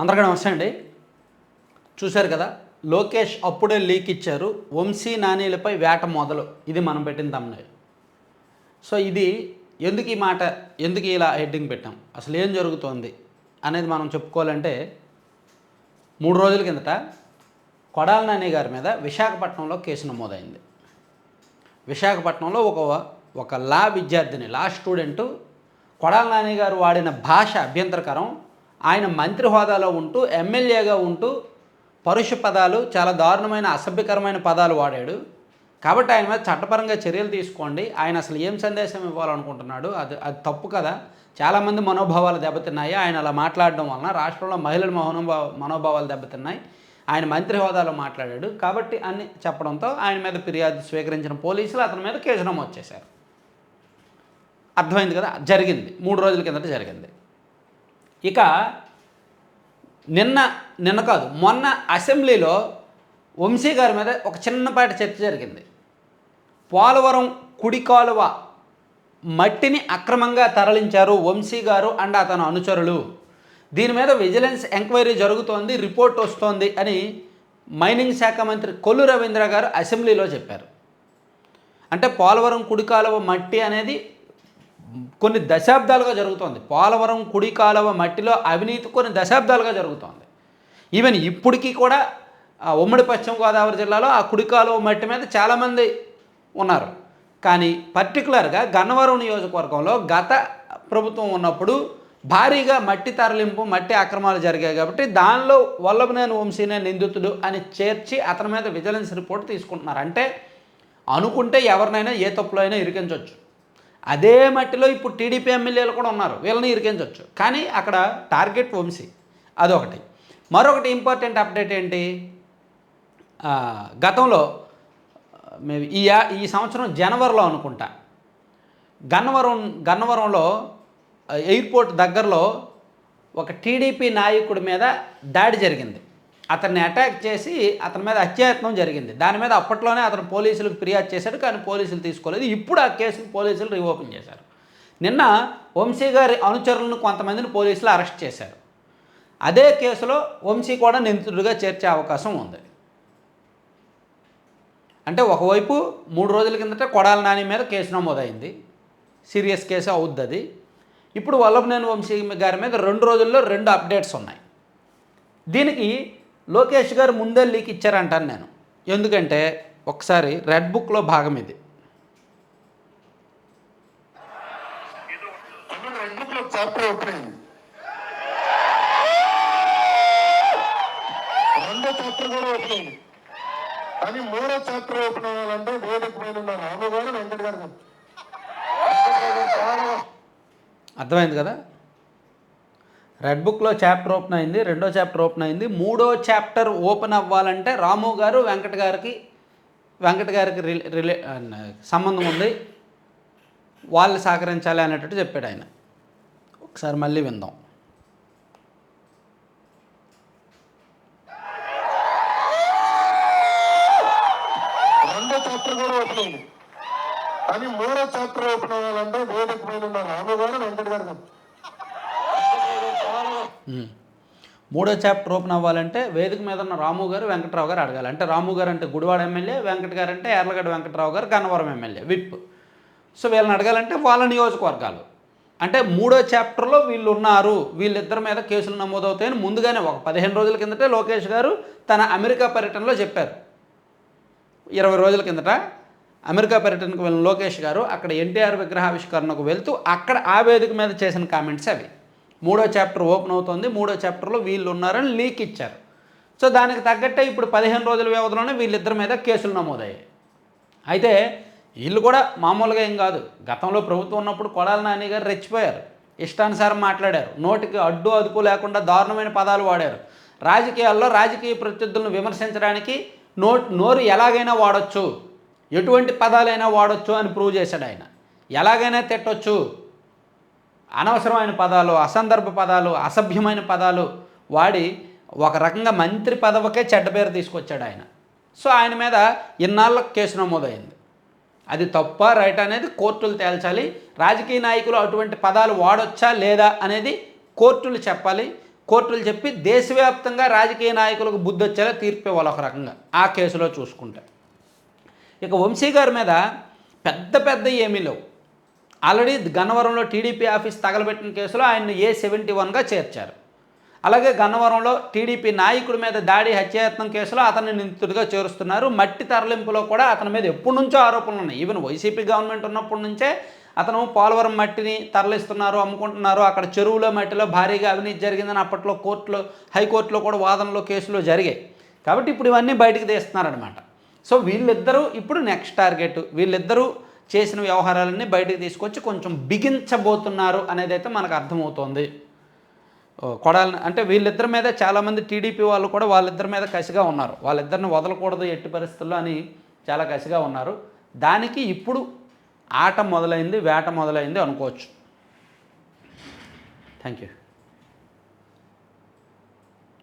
అందరికీ నమస్తే అండి. చూశారు కదా లోకేష్ అప్పుడే లీక్ ఇచ్చారు. వంశీ నానీలపై వేట మొదలు. ఇది మనం పెట్టిన తమ్ముడే సో ఇది ఎందుకు ఈ మాట ఎందుకు ఇలా హెడ్డింగ్ పెట్టాం? అసలు ఏం జరుగుతోంది అనేది మనం చెప్పుకోవాలంటే మూడు రోజుల కిందట కొడాల నాని గారి మీద విశాఖపట్నంలో కేసు నమోదైంది. విశాఖపట్నంలో ఒక ఒక లా విద్యార్థిని లా స్టూడెంటు కొడాల నాని గారు వాడిన భాష అభ్యంతరకరం ఆయన మంత్రి హోదాలో ఉంటూ ఎమ్మెల్యేగా ఉంటూ పరుష పదాలు చాలా దారుణమైన అసభ్యకరమైన పదాలు వాడాడు. కాబట్టి ఆయన మీద చట్టపరంగా చర్యలు తీసుకోండి. ఆయన అసలు ఏం సందేశం ఇవ్వాలనుకుంటున్నాడు? అది అది తప్పు కదా. చాలామంది మనోభావాలు దెబ్బతిన్నాయి. ఆయన అలా మాట్లాడడం వలన రాష్ట్రంలో మహిళల మనోభావ మనోభావాలు దెబ్బతిన్నాయి. ఆయన మంత్రి హోదాలో మాట్లాడాడు. కాబట్టి అని చెప్పడంతో ఆయన మీద ఫిర్యాదు స్వీకరించిన పోలీసులు అతని మీద కేసు నమోదు చేశారు. అర్థమైంది కదా? జరిగింది. మూడు రోజుల కిందట జరిగింది. ఇక నిన్న నిన్న కాదు మొన్న అసెంబ్లీలో వంశీ గారి మీద ఒక చిన్నపాటి చర్చ జరిగింది. పోలవరం కుడి కాలువ మట్టిని అక్రమంగా తరలించారు వంశీ గారు అండ్ అతను అనుచరులు. దీని మీద విజిలెన్స్ ఎంక్వైరీ జరుగుతోంది రిపోర్ట్ వస్తోంది అని మైనింగ్ శాఖ మంత్రి కొల్లు రవీంద్ర గారు అసెంబ్లీలో చెప్పారు. అంటే పోలవరం కుడి కాలువ మట్టి అనేది కొన్ని దశాబ్దాలుగా జరుగుతోంది. పోలవరం కుడి కాలువ మట్టిలో అవినీతి కొన్ని దశాబ్దాలుగా జరుగుతోంది. ఈవెన్ ఇప్పటికీ కూడా ఉమ్మడి పశ్చిమ గోదావరి జిల్లాలో ఆ కుడి కాలువ మట్టి మీద చాలామంది ఉన్నారు. కానీ పర్టికులర్గా గన్నవరం నియోజకవర్గంలో గత ప్రభుత్వం ఉన్నప్పుడు భారీగా మట్టి తరలింపు మట్టి అక్రమాలు జరిగాయి కాబట్టి దానిలో వల్లభనేని వంశీనే నిందితుడు అని చేర్చి అతని మీద విజిలెన్స్ రిపోర్ట్ తీసుకుంటున్నారు. అంటే అనుకుంటే ఎవరినైనా ఏ తప్పులో అయినా ఇరికించవచ్చు. అదే మట్టిలో ఇప్పుడు టీడీపీ ఎమ్మెల్యేలు కూడా ఉన్నారు. వీళ్ళని ఇరికించవచ్చు కానీ అక్కడ టార్గెట్ వంశీ. అదొకటి. మరొకటి ఇంపార్టెంట్ అప్డేట్ ఏంటి? గతంలో మేము ఈ ఈ సంవత్సరం జనవరిలో అనుకుంటా. గన్నవరం గన్నవరంలో ఎయిర్పోర్ట్ దగ్గరలో ఒక టీడీపీ నాయకుడి మీద దాడి జరిగింది. అతన్ని అటాక్ చేసి అతని మీద హత్యాయత్నం జరిగింది. దాని మీద అప్పట్లోనే అతను పోలీసులకు ఫిర్యాదు చేశాడు కానీ పోలీసులు తీసుకోలేదు. ఇప్పుడు ఆ కేసును పోలీసులు రీఓపెన్ చేశారు. నిన్న వంశీ గారి అనుచరులను కొంతమందిని పోలీసులు అరెస్ట్ చేశారు. అదే కేసులో వంశీ కూడా నిందితుడిగా చేర్చే అవకాశం ఉంది. అంటే ఒకవైపు మూడు రోజుల కిందట కొడాల నాని మీద కేసు నమోదైంది. సీరియస్ కేసు అవుద్ది అది ఇప్పుడు వల్లభనేని వంశీ గారి మీద రెండు రోజుల్లో రెండు అప్డేట్స్ ఉన్నాయి. దీనికి లోకేష్ గారు ముందే లీక్ ఇచ్చారంటాను నేను. ఎందుకంటే ఒకసారి రెడ్ బుక్లో భాగం ఇది. రెడ్ చాప్టర్ కూడా ఓపెన్ అయింది కానీ మూడో చాప్టర్ ఓపెన్ అవ్వాలంటే వేదిక మీద ఉన్న రాము గారు వెంకట గారు అర్థమైంది కదా? రెడ్ బుక్లో చాప్టర్ ఓపెన్ అయింది రెండో చాప్టర్ ఓపెన్ అయింది మూడో చాప్టర్ ఓపెన్ అవ్వాలంటే రాము గారు వెంకట గారికి వెంకట గారికి రిలే రిలే సంబంధం ఉంది. వాళ్ళు సహకరించాలి అనేటట్టు చెప్పాడు ఆయన. ఒకసారి మళ్ళీ విందాం. రెండో చాప్టర్ కూడా ఓపెన్ అయింది. కానీ మూడో చాప్టర్ ఓపెన్ అవ్వాలంటే వేదిక మీద ఉన్న రాము గారు వెంకట గారు మూడో చాప్టర్ ఓపెన్ అవ్వాలంటే వేదిక మీద ఉన్న రాము గారు వెంకట్రావు గారు అడగాలి. అంటే రాము గారు అంటే గుడివాడ ఎమ్మెల్యే వెంకట గారు అంటే ఎర్లగడ్డ వెంకట్రావు గారు గన్నవరం ఎమ్మెల్యే విప్. సో వీళ్ళని అడగాలంటే వాళ్ళ నియోజకవర్గాలు. అంటే మూడో చాప్టర్లో వీళ్ళు ఉన్నారు వీళ్ళిద్దరి మీద కేసులు నమోదవుతాయని ముందుగానే ఒక పదిహేను రోజుల కిందటే లోకేష్ గారు తన అమెరికా పర్యటనలో చెప్పారు. ఇరవై రోజుల కిందట అమెరికా పర్యటనకు వెళ్ళిన లోకేష్ గారు అక్కడ ఎన్టీఆర్ విగ్రహావిష్కరణకు వెళ్తూ అక్కడ ఆ వేదిక మీద చేసిన కామెంట్స్ అవి. మూడో చాప్టర్ ఓపెన్ అవుతుంది మూడో చాప్టర్లో వీళ్ళు ఉన్నారని లీక్ ఇచ్చారు. సో దానికి తగ్గట్టే ఇప్పుడు పదిహేను రోజుల వ్యవధిలోనే వీళ్ళిద్దరి మీద కేసులు నమోదయ్యాయి. అయితే వీళ్ళు కూడా మామూలుగా ఏం కాదు. గతంలో ప్రభుత్వం ఉన్నప్పుడు కొడాల నాని గారు రెచ్చిపోయారు. ఇష్టానుసారం మాట్లాడారు. నోటికి అడ్డు అదుపు లేకుండా దారుణమైన పదాలు వాడారు. రాజకీయాల్లో రాజకీయ ప్రత్యర్థులను విమర్శించడానికి నో నోరు ఎలాగైనా వాడొచ్చు. ఎటువంటి పదాలైనా వాడొచ్చు అని ప్రూవ్ చేశాడు ఆయన. ఎలాగైనా తిట్టొచ్చు. అనవసరమైన పదాలు అసందర్భ పదాలు అసభ్యమైన పదాలు వాడి ఒక రకంగా మంత్రి పదవికే చెడ్డ పేరు తీసుకొచ్చాడు ఆయన. సో ఆయన మీద ఇన్నాళ్ళ కేసు నమోదైంది. అది తప్ప రైట్ అనేది కోర్టులు తేల్చాలి. రాజకీయ నాయకులు అటువంటి పదాలు వాడొచ్చా లేదా అనేది కోర్టులు చెప్పాలి. కోర్టులు చెప్పి దేశవ్యాప్తంగా రాజకీయ నాయకులకు బుద్ధి వచ్చేలా తీర్పు ఇవ్వాలి ఒక రకంగా. ఆ కేసులో చూసుకుంటే. ఇక వంశీ గారి మీద పెద్ద పెద్ద ఏమీ లేవు. ఆల్రెడీ గన్నవరంలో టీడీపీ ఆఫీస్ తగలబెట్టిన కేసులో ఆయన ఏ సెవెంటీ వన్గా చేర్చారు. అలాగే గన్నవరంలో టీడీపీ నాయకుడి మీద దాడి హత్యాయత్నం కేసులో అతన్ని నిందితుడిగా చేరుస్తున్నారు. మట్టి తరలింపులో కూడా అతని మీద ఎప్పటి నుంచో ఆరోపణలు ఉన్నాయి. ఈవెన్ వైసీపీ గవర్నమెంట్ ఉన్నప్పటి నుంచే అతను పోలవరం మట్టిని తరలిస్తున్నారు అమ్ముకుంటున్నారు. అక్కడ చెరువులో మట్టిలో భారీగా అవినీతి జరిగిందని అప్పట్లో కోర్టులో హైకోర్టులో కూడా వాదనలో కేసులు జరిగాయి. కాబట్టి ఇప్పుడు ఇవన్నీ బయటకు తీస్తున్నారనమాట సో వీళ్ళిద్దరూ ఇప్పుడు నెక్స్ట్ టార్గెట్. వీళ్ళిద్దరూ చేసిన వ్యవహారాలన్నీ బయటకు తీసుకొచ్చి కొంచెం బిగించబోతున్నారు అనేది అయితే మనకు అర్థమవుతోంది. కొడాలని అంటే వీళ్ళిద్దరి మీద చాలామంది టీడీపీ వాళ్ళు కూడా వాళ్ళిద్దరి మీద కసిగా ఉన్నారు. వాళ్ళిద్దరిని వదలకూడదు ఎట్టి పరిస్థితుల్లో అని చాలా కసిగా ఉన్నారు. దానికి ఇప్పుడు ఆట మొదలైంది వేట మొదలైంది అనుకోవచ్చు. Thank you.